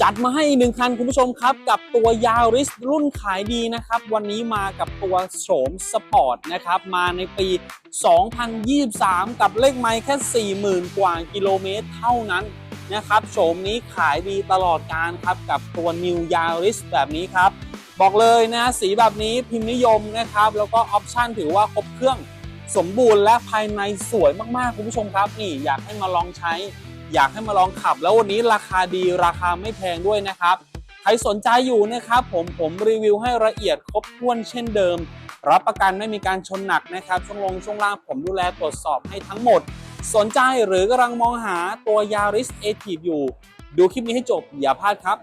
จัดมาให้หนึ่งคันคุณผู้ชมครับ กับตัวยาริสรุ่นขายดีนะครับ วันนี้มากับตัวโฉมสปอร์ตนะครับ มาในปี 2023 กับเลขไมล์แค่ 40,000 กว่ากิโลเมตรเท่านั้นนะครับโฉมนี้ขายดีตลอดการครับ กับตัว New Yaris แบบนี้ครับ บอกเลยนะสีแบบนี้พิมพ์นิยมนะครับ แล้วก็ออปชั่นถือว่าครบเครื่องสมบูรณ์และภายในสวยมากๆ คุณผู้ชมครับ นี่อยากให้มาลองใช้ อยากให้มาลองขับ แล้ววันนี้ราคาดีราคาไม่แพงด้วยนะครับ ใครสนใจอยู่นะครับผมผมรีวิวให้ละเอียดครบถ้วนเช่นเดิม รับประกันไม่มีการชนหนักนะครับ ช่วงลงช่วงล่างผมดูแลตรวจสอบให้ทั้งหมด สนใจหรือกำลังมองหาตัว Yaris a t i v e อยู่ ดูคลิปนี้ให้จบอย่าพลาดครับ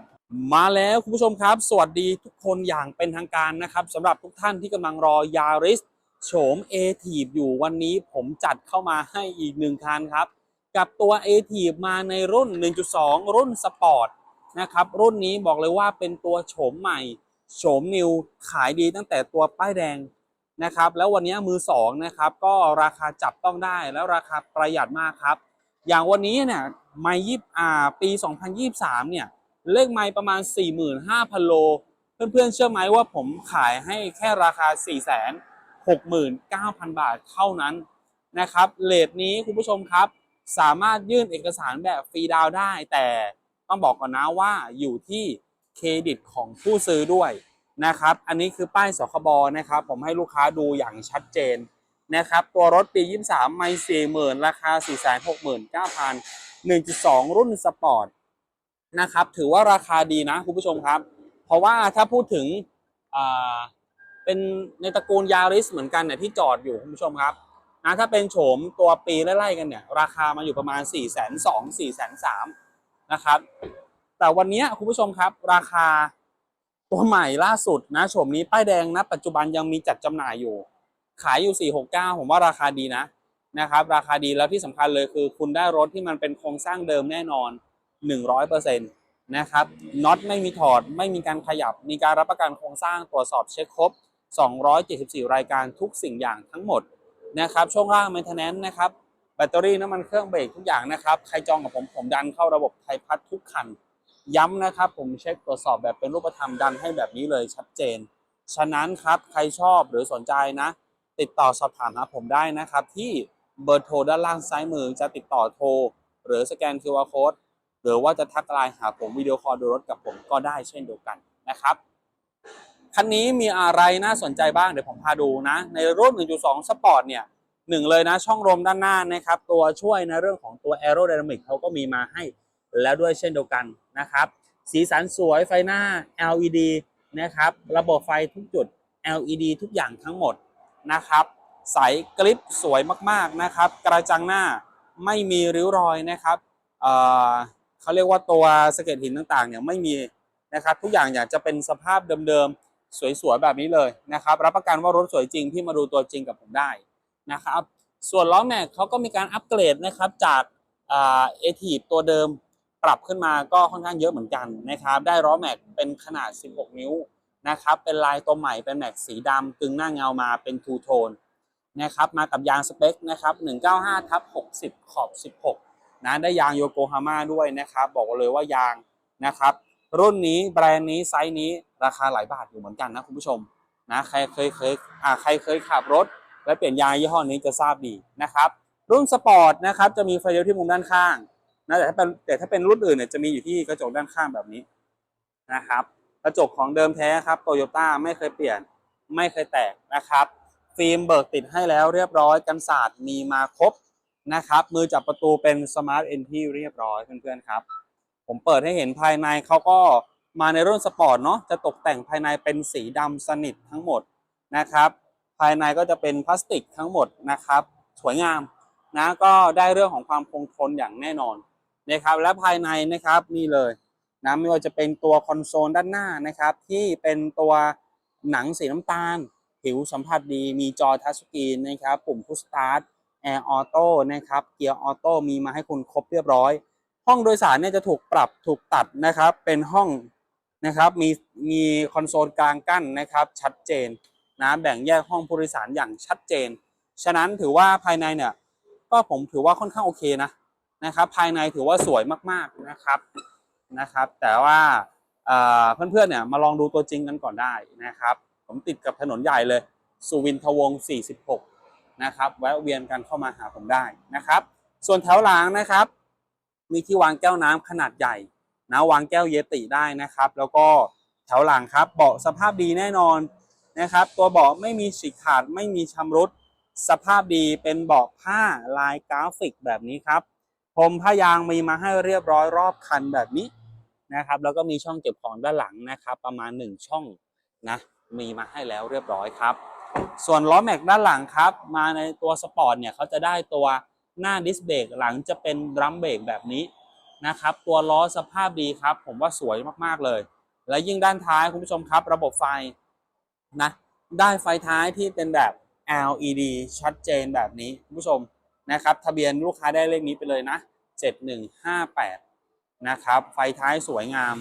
มาแล้วคุณผู้ชมครับ สวัสดีทุกคนอย่างเป็นทางการนะครับสำหรับทุกท่านที่กำลังรอ Yaris โฉม a t i v e อยู่วันนี้ผมจัดเข้ามาให้อีกหนึ่งคันครับ กับตัว a t i v e มาในรุ่น 1.2 รุ่นสปอร์ตนะครับรุ่นนี้บอกเลยว่าเป็นตัวโฉมใหม่โฉมนิวขายดีตั้งแต่ตัวป้ายแดงนะครับแล้ววันนี้มือสองนะครับก็ราคาจับต้องได้แล้วราคาประหยัดมากครับ อย่างวันนี้เนี่ยไมยี่อ่าปี 2023 เนี่ยเลขไมล์ประมาณ 45,000 โล เพื่อนๆเชื่อไหมว่าผมขายให้แค่ราคา 469,000 บาทเท่านั้นนะครับเลทนี้คุณผู้ชมครับ สามารถยื่นเอกสารแบบฟรีดาวได้ แต่ต้องบอกก่อนนะว่าอยู่ที่เครดิตของผู้ซื้อด้วยนะครับ อันนี้คือป้ายสคบนะครับ ผมให้ลูกค้าดูอย่างชัดเจนนะครับ ตัวรถปี 23 ไม่ 40,000 ราคา 469,000 1.2 รุ่นสปอร์ตนะครับ ถือว่าราคาดีนะคุณผู้ชมครับ เพราะว่าถ้าพูดถึงอ่าเป็นในตระกูลยาริสเหมือนกันเนี่ยที่จอดอยู่คุณผู้ชมครับ นะถ้าเป็นโฉมตัวปีไล่ๆกันเนี่ย ราคามาอยู่ประมาณ 4 2 0 0 0 4 3 0 0นะครับ แต่วันนี้คุณผู้ชมครับ ราคาตัวใหม่ล่าสุดนะโฉมนี้ป้ายแดงนะ ปัจจุบันยังมีจัดจำหน่ายอยู่ ขายอยู่ 469 ผมว่าราคาดีนะนะครับ ราคาดีแล้วที่สำคัญเลยคือ คุณได้รถที่มันเป็นโครงสร้างเดิมแน่นอน 100%นะครับน็อตไม่มีถอดไม่มีการขยับ มีการรับประกันโครงสร้างตรวจสอบเช็คครบ 274 รายการทุกสิ่งอย่างทั้งหมด นะครับช่วงล่าง maintenance นะครับแบตเตอรี่น้ำมันเครื่องเบรกทุกอย่างนะครับใครจองกับผมผมดันเข้าระบบไทยพัฒน์ทุกคัน ย้ำนะครับผมเช็คตรวจสอบแบบเป็นรูปธรรมดันให้แบบนี้เลยชัดเจน ฉะนั้นครับใครชอบหรือสนใจนะ ติดต่อสอบถามหาผมได้นะครับ ที่เบอร์โทรด้านล่างซ้ายมือจะติดต่อโทร หรือสแกน QR Code หรือว่าจะทักไลน์หาผมวิดีโอคอลดูรถกับผมก็ได้เช่นเดียวกันนะครับ คันนี้มีอะไรน่าสนใจบ้างเดี๋ยวผมพาดูนะ ในรุ่น 1.2 Sport เนี่ยหนึ่งเลยนะ ช่องลมด้านหน้านะครับ ตัวช่วยในเรื่องของตัว Aerodynamic เขาก็มีมาให้แล้วด้วยเช่นเดียวกันนะครับ สีสันสวยไฟหน้า LED นะครับ ระบบไฟทุกจุด LED ทุกอย่างทั้งหมดนะครับใสกริปสวยมากๆนะครับ กระจังหน้าไม่มีริ้วรอยนะครับเเขาเรียกว่าตัวสะเก็ดหินต่างๆเนี่ยไม่มีนะครับ ทุกอย่างอยากจะเป็นสภาพเดิมๆ สวยๆแบบนี้เลยนะครับ รับประกันว่ารถสวยจริงที่มาดูตัวจริงกับผมได้นะครับ ส่วนล้อแม็กเขาก็มีการอัปเกรดนะครับจากเอทีฟตัวเดิมปรับขึ้นมาก็ค่อนข้างเยอะเหมือนกันนะครับ ได้ล้อแม็กเป็นขนาด 16 นิ้วนะครับ เป็นลายตัวใหม่เป็นแม็กสีดำกึงหน้าเงามาเป็นทูโทนนะครับมากับยางสเปคนะครับ 195ทับ60 ขอบ 16 นะได้ยางโยโกฮาม่าด้วยนะครับ บอกเลยว่ายางนะครับ รุ่นนี้แบรนด์นี้ไซส์นี้ ราคาหลายบาทอยู่เหมือนกันนะคุณผู้ชมนะใครเคยเคยอ่าใครเคยขับรถ และเปลี่ยนยางยี่ห้อนี้จะทราบดีนะครับรุ่นสปอร์ตนะครับจะมีไฟเลี้ยวที่มุมด้านข้างนะแต่ถ้าเป็นแต่ถ้าเป็นรุ่นอื่นเนี่ยจะมีอยู่ที่กระจกด้านข้างแบบนี้นะครับ กระจกของเดิมแท้ครับโตโยต้าไม่เคยเปลี่ยนไม่เคยแตกนะครับ ฟิล์มเบิกติดให้แล้วเรียบร้อยกันศาสตร์มีมาครบนะครับ มือจับประตูเป็นสมาร์ทเอนที่เรียบร้อยเพื่อนๆครับ ผมเปิดให้เห็นภายในเขาก็ มาในรุ่นสปอร์ตเนาะจะตกแต่งภายในเป็นสีดำสนิททั้งหมดนะครับ ภายในก็จะเป็นพลาสติกทั้งหมดนะครับ สวยงามนะก็ได้เรื่องของความคงทนอย่างแน่นอนนะครับ และภายในนะครับนี่เลยนะไม่ว่าจะเป็นตัวคอนโซลด้านหน้านะครับ ที่เป็นตัวหนังสีน้ำตาล ผิวสัมผัสดีมีจอทัชสกรีนนะครับ ปุ่มพุชสตาร์ทแอร์ออโต้นะครับเกียร์ออโต้มีมาให้คุณครบเรียบร้อย ห้องโดยสารเนี่ยจะถูกปรับถูกตัดนะครับ เป็นห้อง นะครับมีมีคอนโซลกลางกั้นนะครับชัดเจนนะแบ่งแยกห้องผู้โดยสารอย่างชัดเจน ฉะนั้นถือว่าภายในเนี่ยก็ผมถือว่าค่อนข้างโอเคนะนะครับภายในถือว่าสวยมากๆนะครับนะครับ แต่ว่าเพื่อนๆเนี่ยมาลองดูตัวจริงกันก่อนได้นะครับ ผมติดกับถนนใหญ่เลยสุวินทวงศ์46 นะครับแวะเวียนกันเข้ามาหาผมได้นะครับ ส่วนแถวหลังนะครับ มีที่วางแก้วน้ำขนาดใหญ่ นะวางแก้วเยติได้นะครับ แล้วก็แถวหลังครับ เบาะสภาพดีแน่นอนนะครับ ตัวเบาะไม่มีฉีกขาดไม่มีชำรุดสภาพดีเป็นเบาะผ้าลายกราฟิกแบบนี้ครับพรมผ้ายางมีมาให้เรียบร้อยรอบคันแบบนี้นะครับ แล้วก็มีช่องเก็บของด้านหลังนะครับ ประมาณ 1 ช่องนะมีมาให้แล้วเรียบร้อยครับ ส่วนล้อแม็กด้านหลังครับ มาในตัวสปอร์ตเนี่ยเขาจะได้ตัวหน้าดิสเบรกหลังจะเป็นดรัมเบรกแบบนี้ นะครับ ตัวล้อสภาพดีครับ ผมว่าสวยมากๆเลย และยิ่งด้านท้ายคุณผู้ชมครับ ระบบไฟนะได้ไฟท้ายที่เป็นแบบ LED ชัดเจนแบบนี้คุณผู้ชมนะครับ ทะเบียนลูกค้าได้เลขนี้ไปเลยนะ 7158 นะครับ ไฟท้ายสวยงาม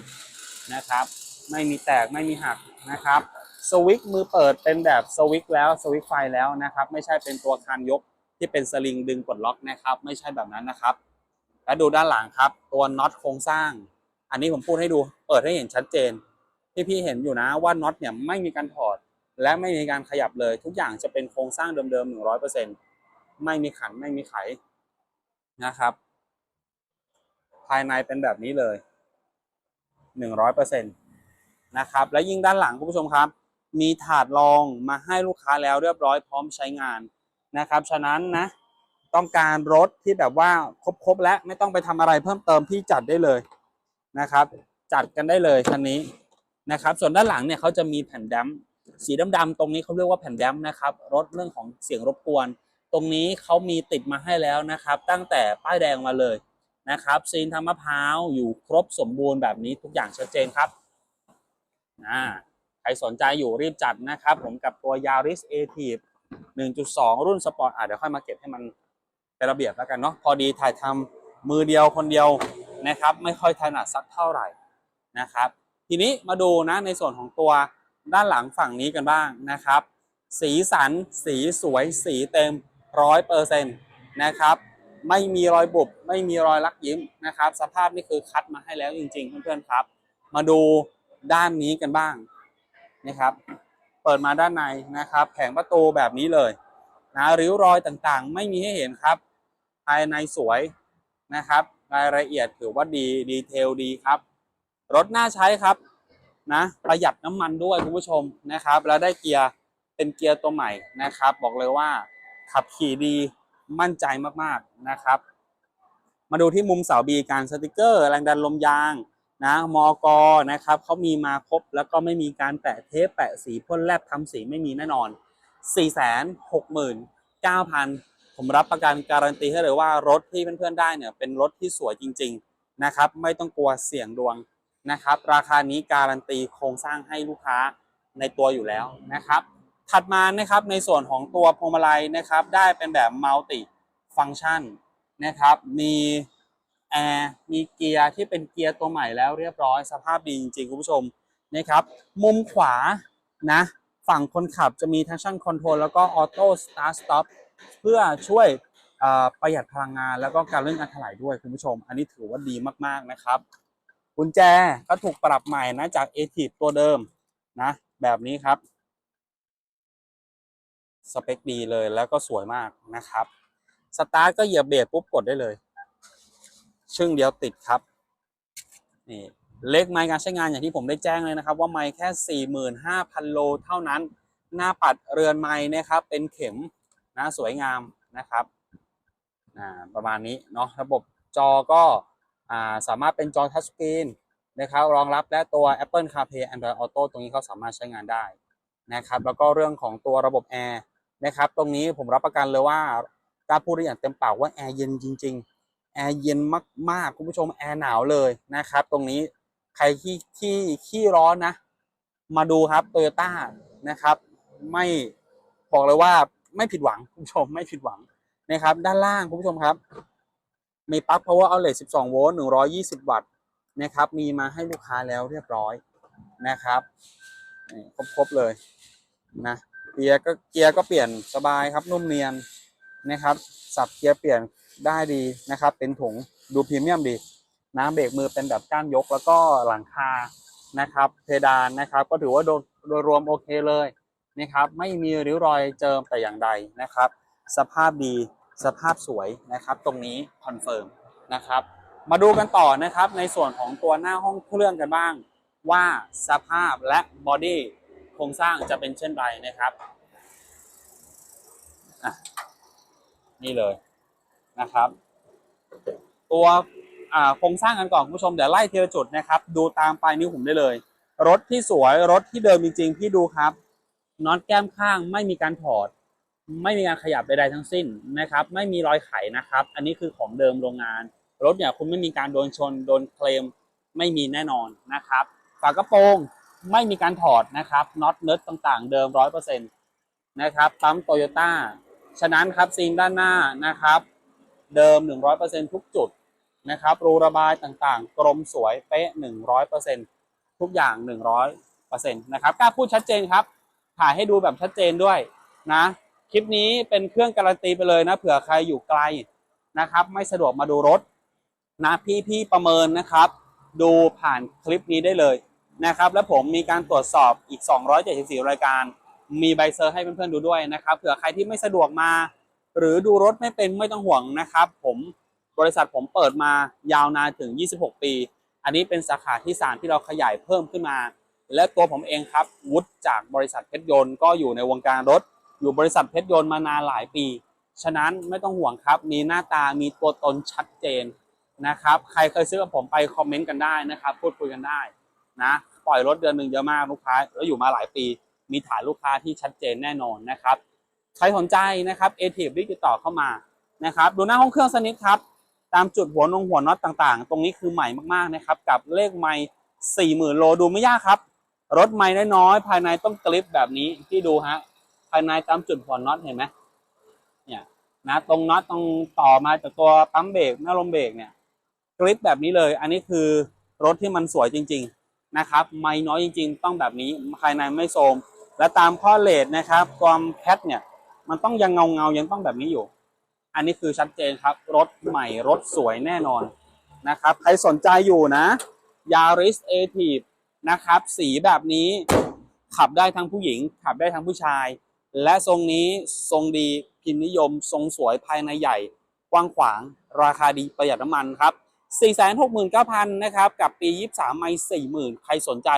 นะครับ ไม่มีแตกไม่มีหักนะครับสวิตช์มือเปิดเป็นแบบสวิตช์แล้วสวิตช์ไฟแล้วนะครับ ไม่ใช่เป็นตัวคานยกที่เป็นสลิงดึงกดล็อกนะครับ ไม่ใช่แบบนั้นนะครับ และดูด้านหลังครับ ตัวน็อตโครงสร้าง อันนี้ผมพูดให้ดูเปิดให้เห็นชัดเจนที่พี่เห็นอยู่นะว่าน็อตเนี่ยไม่มีการถอด และไม่มีการขยับเลย ทุกอย่างจะเป็นโครงสร้างเดิมๆหนึ่งร้อยเปอร์เซ็นไม่มีขันไม่มีไขนะครับ ภายในเป็นแบบนี้เลยหนึ่งร้อยเปอร์เซ็นต์นะครับ และยิ่งด้านหลังคุณผู้ชมครับ มีถาดรองมาให้ลูกค้าแล้วเรียบร้อยพร้อมใช้งานนะครับ ฉะนั้นนะ ต้องการรถที่แบบว่าครบๆและไม่ต้องไปทำอะไรเพิ่มเติมพี่จัดได้เลยนะครับ จัดกันได้เลยคันนี้นะครับ ส่วนด้านหลังเนี่ยเขาจะมีแผ่นแดมสีดำๆตรงนี้เขาเรียกว่าแผ่นแดมนะครับลดเรื่องของเสียงรบกวน ตรงนี้เขามีติดมาให้แล้วนะครับ ตั้งแต่ป้ายแดงมาเลยนะครับซีนทำมะพร้าวอยู่ครบสมบูรณ์แบบนี้ทุกอย่างชัดเจนครับอ่าใครสนใจอยู่รีบจัดนะครับ ผมกับตัว Yaris a t i v 1.2 รุ่นสปอร์ตอะเดี๋ยวค่อยมาเก็บให้มัน เป็นระเบียบแล้วกันเนาะพอดีถ่ายทำมือเดียวคนเดียวนะครับ ไม่ค่อยถนัดสักเท่าไหร่นะครับ ทีนี้มาดูนะในส่วนของตัวด้านหลังฝั่งนี้กันบ้างนะครับ สีสันสีสวยสีเต็มร้อยเปอร์เซ็นต์นะครับ ไม่มีรอยบุบไม่มีรอยลักยิ้มนะครับ สภาพนี่คือคัดมาให้แล้วจริง ๆ เพื่อนๆครับ มาดูด้านนี้กันบ้างนะครับ เปิดมาด้านในนะครับ แผงประตูแบบนี้เลย นะริ้วรอยต่างๆ ไม่มีให้เห็นครับ ภายในสวยนะครับ รายละเอียดถือว่าดีดีเทลดีครับ รถน่าใช้ครับนะประหยัดน้ำมันด้วยคุณผู้ชมนะครับ แล้วได้เกียร์เป็นเกียร์ตัวใหม่นะครับ บอกเลยว่าขับขี่ดีมั่นใจมากๆนะครับ มาดูที่มุมเสาบีการสติกเกอร์แรงดันลมยางนะมอกนะครับเขามีมาครบแล้วก็ไม่มีการแปะเทปแปะสีพ่นแลบทำสีไม่มีแน่นอน 469,000 ผมรับประกันการันตีให้เลยว่ารถที่เพื่อนๆได้เนี่ยเป็นรถที่สวยจริงๆนะครับไม่ต้องกลัวเสี่ยงดวงนะครับราคานี้การันตีโครงสร้างให้ลูกค้าในตัวอยู่แล้วนะครับ ถัดมานะครับในส่วนของตัวพวงมาลัยนะครับได้เป็นแบบมัลติฟังชันนะครับมีแอร์มีเกียร์ที่เป็นเกียร์ตัวใหม่แล้วเรียบร้อยสภาพดีจริงๆคุณผู้ชมนะครับมุมขวานะ ฝั่งคนขับจะมีทั้งช่างคอนโทรลแล้วก็ออโต้สตาร์ทสต็อปเพื่อช่วยประหยัดพลังงานแล้วก็การเลื่อนการถลายด้วยคุณผู้ชม อันนี้ถือว่าดีมากๆนะครับกุญแจก็ถูกปรับใหม่นะจาก a t i v ตัวเดิมนะแบบนี้ครับ สเปคดีเลยแล้วก็สวยมากนะครับสตาร์ทก็เหยียบเบรกปุ๊บกดได้เลย ชึ่งเดียวติดครับนี่ เล็กไม้การใช้งานอย่างที่ผมได้แจ้งเลยนะครับ ว่าไม้แค่ 45,000 โลเท่านั้น หน้าปัดเรือนไม้นะครับ เป็นเข็มนะสวยงามนะครับอ่าประมาณนี้เนาะระบบจอก็อ่าสามารถเป็นจอทัชสกรีนนะครับรองรับและตัว Apple CarPlay Android Auto ตรงนี้เขาสามารถใช้งานได้นะครับแล้วก็เรื่องของตัวระบบแอร์นะครับตรงนี้ผมรับประกันเลยว่ากล้าพูดได้อย่างเต็มปากว่าแอร์เย็นจริง ๆ แอร์เย็นมากๆ คุณผู้ชมแอร์หนาวเลยนะครับ ตรงนี้ ใครที่ที่ขี้ร้อนนะ มาดูครับโตโยต้านะครับ ไม่บอกเลยว่าไม่ผิดหวังคุณผู้ชมไม่ผิดหวังนะครับ ด้านล่างคุณผู้ชมครับ มีปลั๊ก power outlet 12 โวลต์ 120 วัตต์นะครับ มีมาให้ลูกค้าแล้วเรียบร้อยนะครับครบๆเลยนะเกียร์ก็เกียร์ก็เปลี่ยนสบายครับนุ่มเนียนนะครับ สับเกียร์เปลี่ยนได้ดีนะครับ เป็นถุงดูพรีเมียมดี นะเบรกมือเป็นแบบก้านยกแล้วก็หลังคานะครับเพดานนะครับ ก็ถือว่าโดยรวมโอเคเลยนะครับไม่มีริ้วรอยเจิมแต่อย่างใดนะครับ สภาพดีสภาพสวยนะครับ ตรงนี้คอนเฟิร์มนะครับ มาดูกันต่อนะครับในส่วนของตัวหน้าห้องเครื่องกันบ้าง ว่าสภาพและบอดี้โครงสร้างจะเป็นเช่นไรนะครับนี่เลยนะครับ ตัว โครงสร้างกันก่อนคุณผู้ชมเดี๋ยวไล่ทีละจุดนะครับ ดูตามปลายนิ้วผมได้เลย รถที่สวยรถที่เดิมจริงๆพี่ดูครับน็อตแก้มข้างไม่มีการถอด ไม่มีการขยับใดๆทั้งสิ้นนะครับ ไม่มีรอยไขนะครับ อันนี้คือของเดิมโรงงาน รถเนี่ยคุณไม่มีการโดนชน โดนเคลมไม่มีแน่นอนนะครับฝากระโปรงไม่มีการถอดนะครับน็อตเนิร์ดต่างๆ เดิมร้อยเปอร์เซ็นต์นะครับปั๊มโตโยต้าฉะนั้นครับซีนด้านหน้านะครับ เดิม100%ทุกจุด นะครับ รูระบายต่างๆกรมสวยเป๊ะ 100%ทุกอย่าง 100%นะครับกล้าพูดชัดเจนครับ ถ่ายให้ดูแบบชัดเจนด้วยนะ คลิปนี้เป็นเครื่องการันตีไปเลยนะ เผื่อใครอยู่ไกลนะครับ ไม่สะดวกมาดูรถนะพี่พี่ประเมินนะครับ ดูผ่านคลิปนี้ได้เลยนะครับ และผมมีการตรวจสอบอีก 274 รายการ มีใบเซอร์ให้เพื่อนๆดูด้วยนะครับ เผื่อใครที่ไม่สะดวกมา หรือดูรถไม่เป็นไม่ต้องห่วงนะครับ ผม บริษัทผมเปิดมายาวนานถึง 26 ปี อันนี้เป็นสาขาที่3ที่เราขยายเพิ่มขึ้นมา และตัวผมเองครับวุฒิจากบริษัทเพชรยนต์ก็อยู่ในวงการรถ อยู่บริษัทเพชรยนต์มานานหลายปี ฉะนั้นไม่ต้องห่วงครับ มีหน้าตามีตัวตนชัดเจนนะครับ ใครเคยซื้อกับผมไปคอมเมนต์กันได้นะครับ พูดคุยกันได้นะปล่อยรถเดือนหนึ่งเยอะมากลูกค้าแล้วอยู่มาหลายปี มีฐานลูกค้าที่ชัดเจนแน่นอนนะครับใครสนใจนะครับเอทีรีบติดต่อเข้ามานะครับดูหน้าห้องเครื่องสักนิดครับ ตามจุดหัวนงหัวน็อตต่างๆ ตรงนี้คือใหม่มากๆนะครับกับเลขไม้สี่หมื่นโลดูไม่ยากครับ รถไม้น้อยๆภายในต้องกริปแบบนี้ที่ดูฮะภายในตามจุดหัวน็อตเห็นไหมเนี่ยนะตรงน็อตตรงต่อมาจากตัวปั๊มเบรกหน้าลมเบรกเนี่ยกริปแบบนี้เลย อันนี้คือรถที่มันสวยจริง ๆนะครับ ไม้น้อยจริง ๆ ต้องแบบนี้ภายในไม่โทมและตามข้อเลทนะครับความแคทเนี่ยมันต้องยังเงาเงายังต้องแบบนี้อยู่ อันนี้คือชัดเจนครับ รถใหม่รถสวยแน่นอนนะครับ ใครสนใจอยู่นะ Yaris a t i v นะครับ สีแบบนี้ขับได้ทั้งผู้หญิง ขับได้ทั้งผู้ชาย และทรงนี้ทรงดีพิมพ์นิยม ทรงสวยภายในใหญ่ กว้างขวาง ราคาดีประหยัดน้ำมันครับ 469,000 นะครับ กับปี 23 ไม่40,000 ใครสนใจ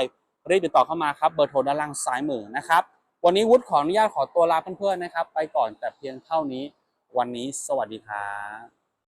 รีบติดต่อเข้ามาครับ เบอร์โทรด้านล่างซ้ายมือนะครับ วันนี้วุฒิขออนุญาตขอตัวลาเพื่อนๆนะครับ ไปก่อนแต่เพียงเท่านี้ วันนี้สวัสดีครับ